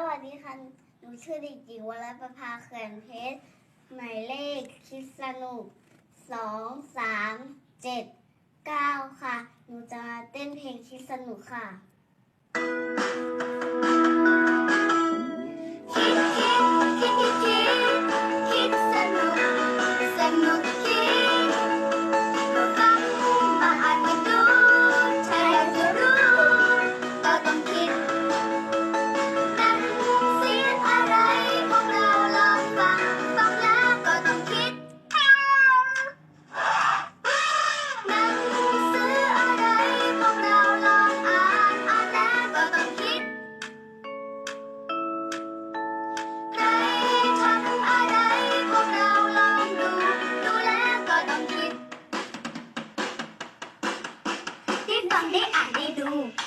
สวัสดีค่ะ หนูชื่อเด็กหญิงวรประภาเขื่อนเพชร หมายเลขคิดสนุกสองสามเจ็ดเก้าค่ะ หนูจะมาเต้นเพลงคิดสนุกค่ะคิดคิดคิดคิดคิดคิดสนุกสนุก someday I may do.